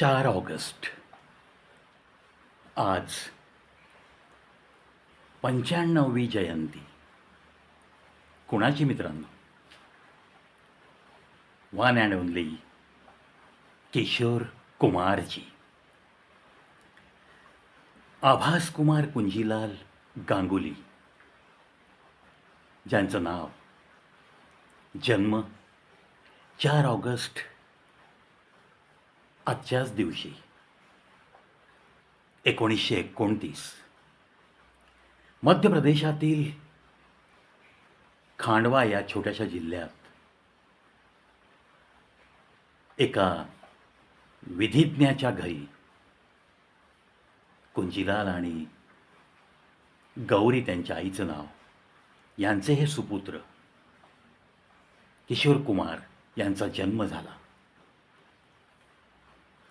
चार ऑगस्ट. आज पंच्याण्णववी जयंती. कुणाची मित्रांनो? वन अँड ओनली किशोर कुमारजी. आभास कुमार कुंजीलाल गांगुली. ज्यांचं नाव जन्म चार ऑगस्ट आजच्याच दिवशी. एकोणीसशे एकोणतीस. मध्य प्रदेशातील खांडवा या छोट्याशा जिल्ह्यात एका विधिज्ञाच्या घरी कुंजीलाल आणि गौरी त्यांच्या आईचं नाव यांचे हे सुपुत्र किशोर कुमार यांचा जन्म झाला.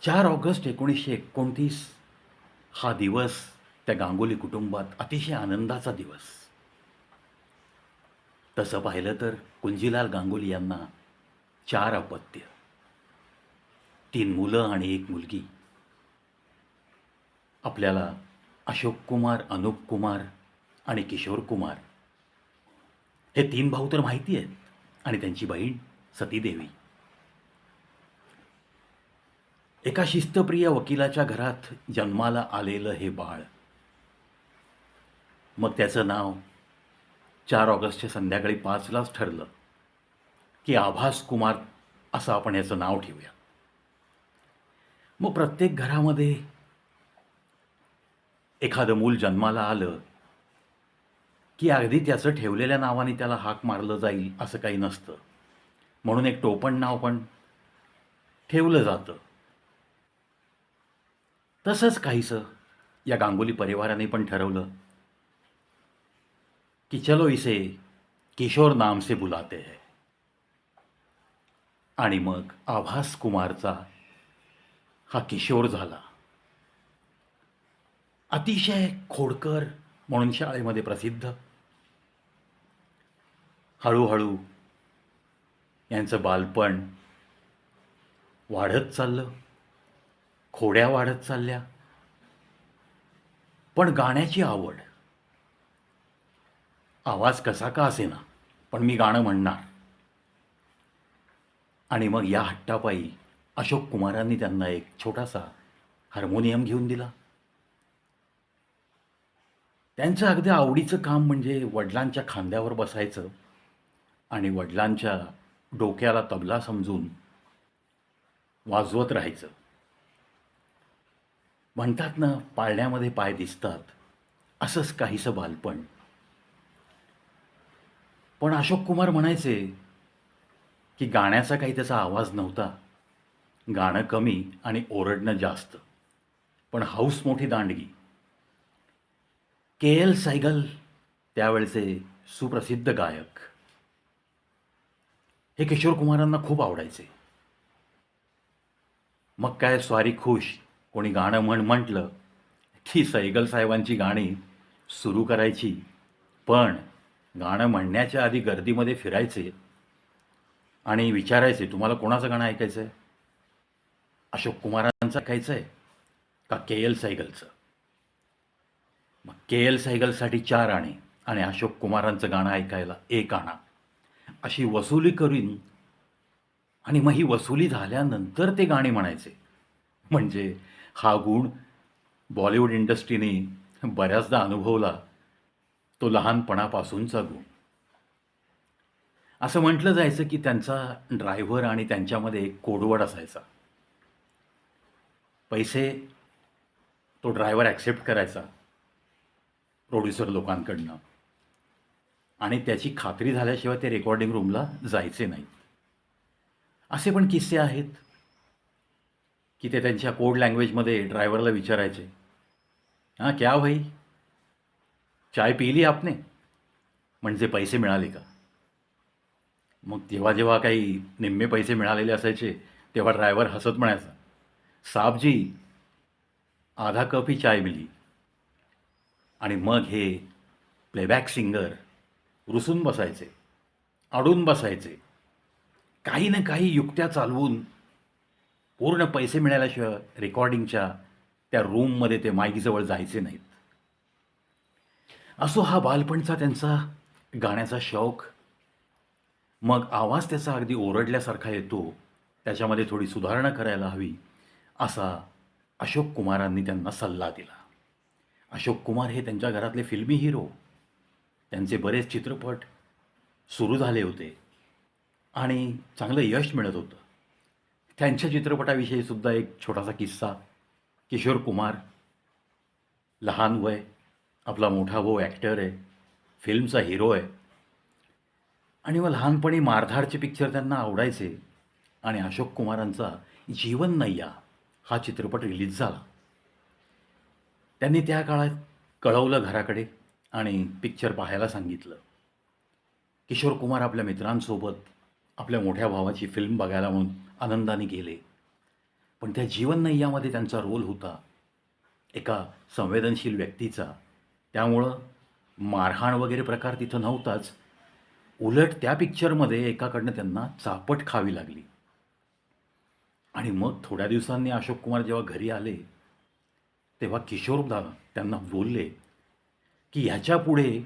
चार ऑगस्ट एकोणीसशे एकोणतीस हा दिवस त्या गांगुली कुटुंबात अतिशय आनंदाचा दिवस. तसं पाहिलं तर कुंजीलाल गांगुली यांना चार अपत्य तीन मुलं आणि एक मुलगी. आपल्याला अशोक कुमार अनुप कुमार आणि किशोर कुमार हे तीन भाऊ तर माहिती आहेत आणि त्यांची बहीण सतीदेवी. एका शिस्तप्रिय वकिलाच्या घरात जन्माला आलेलं हे बाळ. मग त्याचं नाव चार ऑगस्टच्या संध्याकाळी पाचलाच ठरलं की आभास कुमार असं आपण याचं नाव ठेवूया. मग प्रत्येक घरामध्ये एखादं मूल जन्माला आलं की अगदी त्याचं ठेवलेल्या नावाने त्याला हाक मारलं जाईल असं काही नसतं. म्हणून एक टोपण नाव पण ठेवलं जातं. तसंच काहीसं. या गांगुली परिवाराने पण ठरवलं कि चलो इसे किशोर नाम से बुलाते है. आणि मग आभास कुमारचा हा किशोर झाला. अतिशय खोडकर म्हणून शाळेमध्ये प्रसिद्ध. हळूहळू यांचं बालपण वाढत चाललं. खोड्या वाढत चालल्या. पण गाण्याची आवड. आवाज कसा का असेना पण मी गाणं म्हणणार. आणि मग या हट्टापायी अशोक कुमारांनी त्यांना एक छोटासा हार्मोनियम घेऊन दिला. त्यांचं अगदी आवडीचं काम म्हणजे वडिलांच्या खांद्यावर बसायचं आणि वडिलांच्या डोक्याला तबला समजून वाजवत राहायचं. म्हणतात ना पाळण्यामध्ये पाय दिसतात. असंच काहीसं बालपण. पण अशोक कुमार म्हणायचे की गाण्याचा काही त्याचा आवाज नव्हता. गाणं कमी आणि ओरडणं जास्त. पण हाऊस मोठी दांडगी. के एल सायगल त्यावेळचे सुप्रसिद्ध गायक. हे किशोर कुमारांना खूप आवडायचे. मग काय स्वारी खुश कोणी गाणं म्हण म्हटलं की सैगल साहेबांची गाणी सुरू करायची. पण गाणं म्हणण्याच्या आधी गर्दीमध्ये फिरायचे आणि विचारायचे तुम्हाला कोणाचं गाणं ऐकायचं आहे अशोक कुमारांचं ऐकायचं आहे का के एल सायगलचं मग के एल सैगलसाठी चार आणे आणि अशोक कुमारांचं गाणं ऐकायला एक आणा. अशी वसुली करून आणि मग ही वसुली झाल्यानंतर ते गाणी म्हणायचे. म्हणजे हा गुण बॉलिवूड इंडस्ट्रीने बऱ्याचदा अनुभवला तो लहानपणापासूनचा गुण असं म्हटलं जायचं की त्यांचा ड्रायव्हर आणि त्यांच्यामध्ये एक कोडवड असायचा. पैसे तो ड्रायव्हर ॲक्सेप्ट करायचा प्रोड्युसर लोकांकडनं. आणि त्याची खात्री झाल्याशिवाय ते रेकॉर्डिंग रूमला जायचे नाहीत. असे पण किस्से आहेत. की ते त्यांच्या कोड लँग्वेजमध्ये ड्रायव्हरला विचारायचे. हां क्या हो भाई? चाय पिली आपने? म्हणजे पैसे मिळाले का? मग जेव्हा जेव्हा काही निम्मे पैसे मिळालेले असायचे तेव्हा ड्रायव्हर हसत म्हणायचा साबजी आधा कप ही चाय मिली. आणि मग हे प्लेबॅक सिंगर रुसून बसायचे अडून बसायचे काही ना काही युक्त्या चालवून पूर्ण पैसे मिळाल्याशिवाय रेकॉर्डिंगच्या त्या रूममध्ये ते माईकजवळ जायचे नाहीत. असो हा बालपणचा त्यांचा गाण्याचा शौक. मग आवाज त्याचा अगदी ओरडल्यासारखा येतो त्याच्यामध्ये थोडी सुधारणा करायला हवी असा अशोक कुमारांनी त्यांना सल्ला दिला. अशोक कुमार हे त्यांच्या घरातले फिल्मी हिरो त्यांचे बरेच चित्रपट सुरू झाले होते आणि चांगलं यश मिळत होतं. त्यांच्या चित्रपटाविषयी सुद्धा एक छोटासा किस्सा. किशोर कुमार लहान वय आपला मोठा भाऊ ॲक्टर आहे फिल्मचा हिरो आहे. आणि मग लहानपणी मारधाडचे पिक्चर त्यांना आवडायचे आणि अशोक कुमारांचा जीवन नय्या हा चित्रपट रिलीज झाला. त्यांनी त्या काळात कळवलं घराकडे आणि पिक्चर पाहायला सांगितलं. किशोर कुमार आपल्या मित्रांसोबत आपल्या मोठ्या भावाची फिल्म बघायला म्हणून आनंदाने गेले. पण त्या जीवननय्यामध्ये त्यांचा रोल होता. एका संवेदनशील व्यक्तीचा. त्यामुळं मारहाण वगैरे प्रकार तिथं नव्हताच. उलट त्या पिक्चरमध्ये एकाकडनं त्यांना चापट खावी लागली. आणि मग थोड्या दिवसांनी अशोक कुमार जेव्हा घरी आले तेव्हा किशोरदा त्यांना बोलले की ह्याच्या पुढे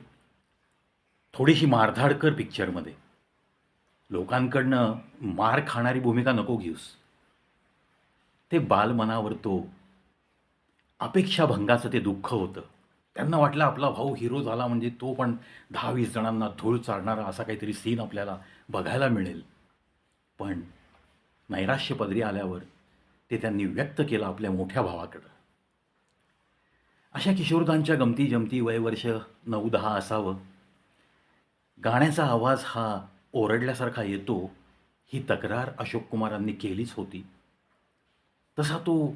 थोडीशी मारधाड कर पिक्चरमध्ये लोकांकडनं मार खाणारी भूमिका नको घेऊस. ते बालमनावर तो अपेक्षाभंगाचं ते दुःख होतं. त्यांना वाटलं आपला भाऊ हिरो झाला म्हणजे तो पण दहा वीस जणांना धूळ चालणारा असा काहीतरी सीन आपल्याला बघायला मिळेल. पण नैराश्य पदरी आल्यावर ते त्यांनी व्यक्त केलं आपल्या मोठ्या भावाकडं. अशा किशोरदांच्या गमती जमती वयवर्ष नऊ दहा असावं. गाण्याचा आवाज हा ओरडल्यासारखा येतो ही तक्रार अशोक कुमारांनी केलीच होती. तसा तो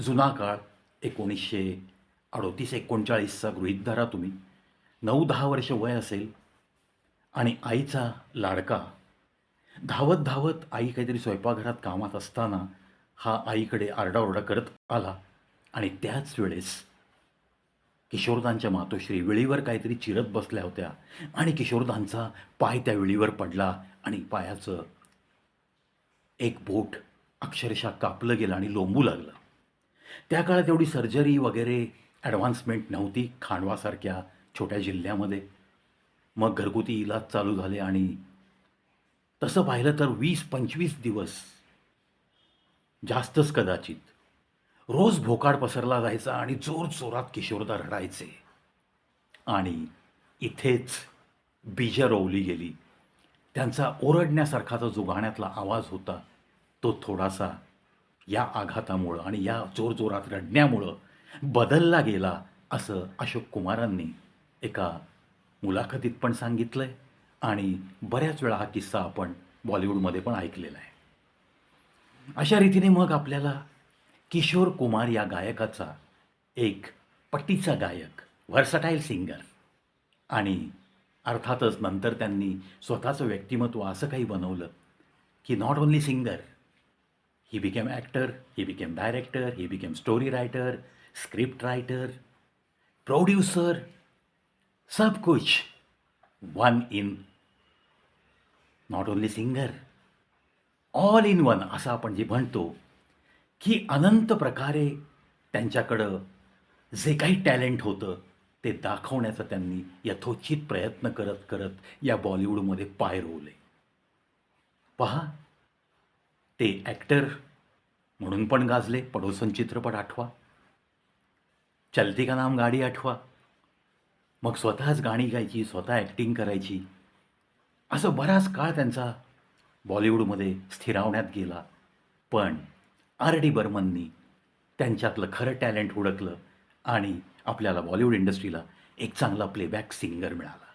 जुना काळ एकोणीसशे अडोतीस एकोणचाळीसचा गृहित धरा तुम्ही. नऊ दहा वर्ष वय असेल आणि आईचा लाडका. धावत धावत आई काहीतरी स्वयंपाकघरात कामात असताना हा आईकडे आरडाओरडा करत आला आणि त्याच वेळेस किशोरदांच्या मातोश्री विळीवर काहीतरी चिरत बसल्या होत्या आणि किशोरदांचा पाय त्या विळीवर पडला आणि पायाचं एक बोट अक्षरशः कापलं गेलं आणि लोंबू लागलं. त्या काळात एवढी सर्जरी वगैरे ॲडव्हान्समेंट नव्हती खांडवासारख्या छोट्या जिल्ह्यामध्ये. मग घरगुती इलाज चालू झाले आणि तसं पाहिलं तर वीस पंचवीस दिवस जास्तच कदाचित रोज भोकाड पसरला जायचा आणि जोर जोरात किशोरदा रडायचे. आणि इथेच बीजं रोवली गेली. त्यांचा ओरडण्यासारखाचा जो गाण्यातला आवाज होता तो थोडासा या आघातामुळं आणि या जोरजोरात रडण्यामुळं बदलला गेला असं अशोक कुमारांनी एका मुलाखतीत पण सांगितलं आहे आणि बऱ्याच वेळा हा किस्सा आपण बॉलिवूडमध्ये पण ऐकलेला आहे. अशा रीतीने मग आपल्याला किशोर कुमार या गायकाचा एक पट्टीचा गायक व्हर्सटाईल सिंगर आणि अर्थातच नंतर त्यांनी स्वतःचं व्यक्तिमत्व असं काही बनवलं की not only singer he became actor he became director he became story writer script writer producer सब कुछ one in not only singer all in one असं आपण जे म्हणतो की अनंत प्रकारे त्यांच्याकडं जे काही टॅलेंट होतं ते दाखवण्याचा त्यांनी यथोचित प्रयत्न करत करत या बॉलिवूडमध्ये पाय रोवले. पहा ते ॲक्टर म्हणून पण गाजले पडोसन चित्रपट आठवा. चलती का नाम गाडी आठवा. मग स्वतःच गाणी गायची स्वतः ॲक्टिंग करायची. असं बराच काळ त्यांचा बॉलिवूडमध्ये स्थिरावण्यात गेला. पण आर डी बर्मननी त्यांच्यातलं खरं टॅलेंट हुडकलं आणि आपल्याला बॉलिवूड इंडस्ट्रीला एक चांगला प्लेबॅक सिंगर मिळाला.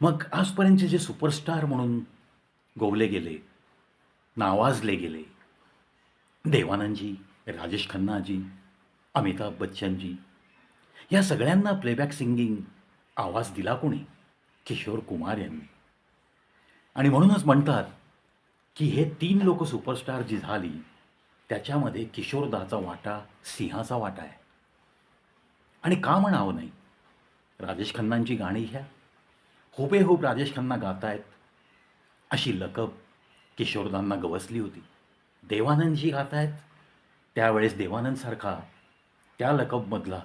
मग आजपर्यंतचे जे सुपरस्टार म्हणून गोवले गेले नावाजले गेले देवानंदजी राजेश खन्नाजी अमिताभ बच्चनजी या सगळ्यांना प्लेबॅक सिंगिंग आवाज दिला कोणी? किशोर कुमार यांनी. आणि म्हणूनच म्हणतात की हे तीन लोक सुपरस्टार जी झाली त्याच्यामध्ये किशोरदाचा वाटा सिंहाचा वाटा आहे. आणि का म्हणावं नाही? राजेश खन्नांची गाणी घ्या. हुबेहूब राजेश खन्ना गातायत. अशी लकब किशोरदांना गवसली होती. देवानंदजी गात आहेत त्यावेळेस देवानंदसारखा त्या लकबमधला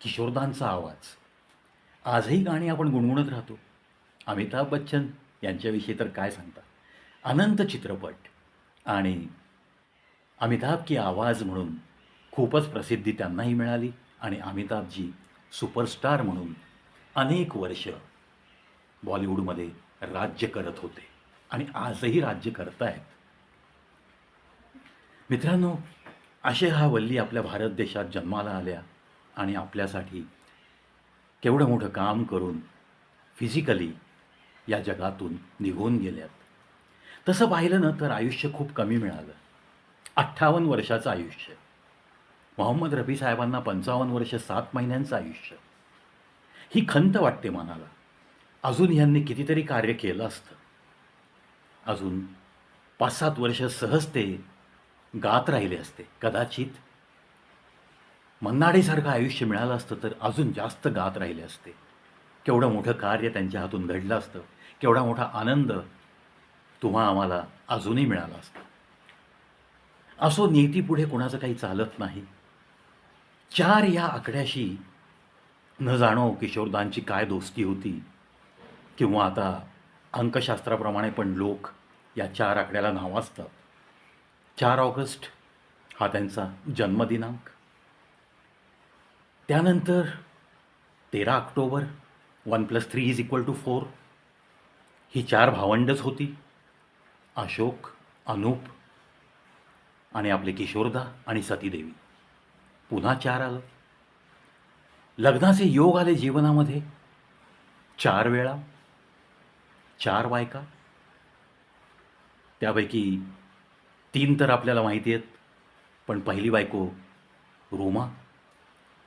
किशोरदांचा आवाज. आजही गाणी आपण गुणगुणत राहतो. अमिताभ बच्चन यांच्याविषयी तर काय सांगता? अनंत चित्रपट आणि अमिताभ की आवाज म्हणून खूपच प्रसिद्धी त्यांनाही मिळाली आणि अमिताभजी सुपरस्टार म्हणून अनेक वर्ष बॉलिवूडमध्ये राज्य करत होते आणि आजही राज्य करत आहेत मित्रांनो असे हा वल्ली आपल्या भारत देशात जन्माला आल्या आणि आपल्यासाठी केवढं मोठं काम करून फिजिकली या जगातून निघून गेल्यात. तसं पाहिलं ना तर आयुष्य खूप कमी मिळालं. अठ्ठावन्न वर्षाचं आयुष्य. मोहम्मद रफी साहेबांना पंचावन्न वर्ष सात महिन्यांचं आयुष्य. ही खंत वाटते मनाला. अजून ह्यांनी कितीतरी कार्य केलं असतं. अजून पाच सात वर्ष सहज ते गात राहिले असते. कदाचित मन्नाडेसारखं आयुष्य मिळालं असतं तर अजून जास्त गात राहिले असते. केवढं मोठं कार्य त्यांच्या हातून घडलं असतं. केवढा मोठा आनंद तुम्हा आम्हाला अजूनही मिळाला असतं. असो नीतीपुढे कोणाचं काही चालत नाही. चार या आकड्याशी न जाणो किशोरदांची काय दोस्ती होती. किंवा आता अंकशास्त्राप्रमाणे पण लोक या चार आकड्याला नाव असतात. चार ऑगस्ट हा त्यांचा जन्मदिनांक. त्यानंतर तेरा October one plus three is equal to four. ही चार भावंडच होती. अशोक अनूप आणि आपले किशोरदा आणि सतीदेवी. पुन्हा चार आलं. लग्नाचे योग आले जीवनामध्ये. चार वेळा. चार बायका. त्यापैकी तीन तर आपल्याला माहिती आहेत. पण पहिली बायको रोमा.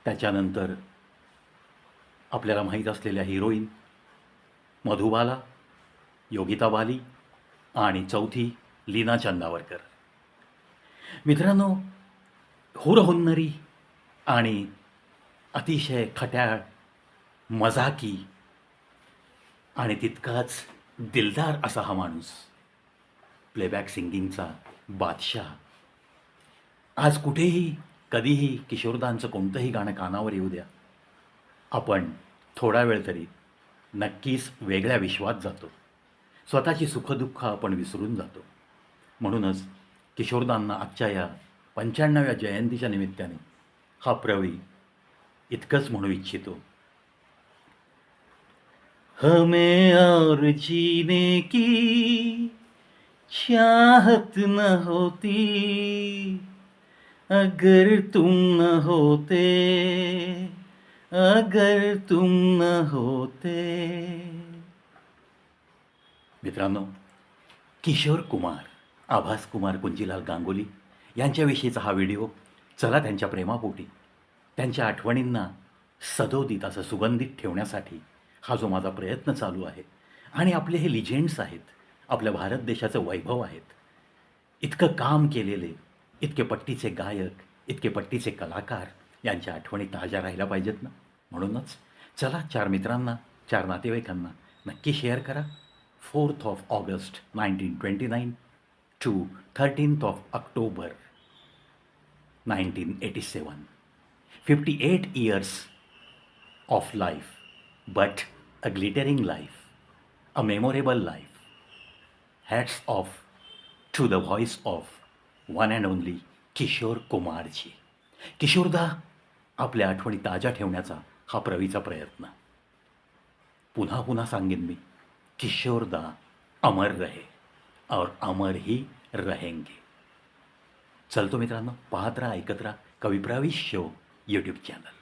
त्याच्यानंतर आपल्याला माहीत असलेल्या हिरोईन मधुबाला योगिता बाली आणि चौथी लीना चंदावरकर. मित्रांनो हुरहुन्नरी आणि अतिशय खट्याळ मजाकी आणि तितकाच दिलदार असा हा माणूस प्लेबॅक सिंगिंगचा बादशाह. आज कुठेही कधीही किशोरदांचं कोणतंही गाणं कानावर येऊ द्या. आपण थोडा वेळ तरी नक्कीच वेगळ्या विश्वात जातो. स्वतःची सुखदुःख आपण विसरून जातो. म्हणूनच किशोरदांना आजच्या या पंच्याण्णव्या जयंतीच्या निमित्ताने हा प्रवी इतकंच म्हणू इच्छितो. हमें और जीने की चाहत न होती अगर तुम न होते अगर तुम न होते। मित्रांनो किशोर कुमार आभास कुमार कुंजीलाल गांगुली यांच्याविषयीचा हा व्हिडिओ चला त्यांच्या प्रेमापोटी त्यांच्या आठवणींना सदोदित असं सुगंधित ठेवण्यासाठी हा जो माझा प्रयत्न चालू आहे आणि आपले हे लिजेंड्स आहेत आपल्या भारत देशाचं वैभव आहेत इतकं काम केलेले इतके पट्टीचे गायक इतके पट्टीचे कलाकार यांच्या आठवणी ताज्या राहिल्या पाहिजेत ना? म्हणूनच चला चार मित्रांना चार नातेवाईकांना नक्की शेअर करा. Fourth of August nineteen twenty nine to thirteenth of October nineteen eighty seven fifty eight years of life, but a glittering life, a memorable life. Hats off to the voice of one and only Kishore कुमारजी किशोरदा आपल्या आठवणी ताज्या ठेवण्याचा हा प्रवीचा प्रयत्न. पुन्हा पुन्हा सांगेन मी किशोरदा अमर रहे. और अमर ही रहेंगे। चलतो मित्रांनो पाहत राहा ऐकत राहा कविप्रावी शो यूट्यूब चॅनल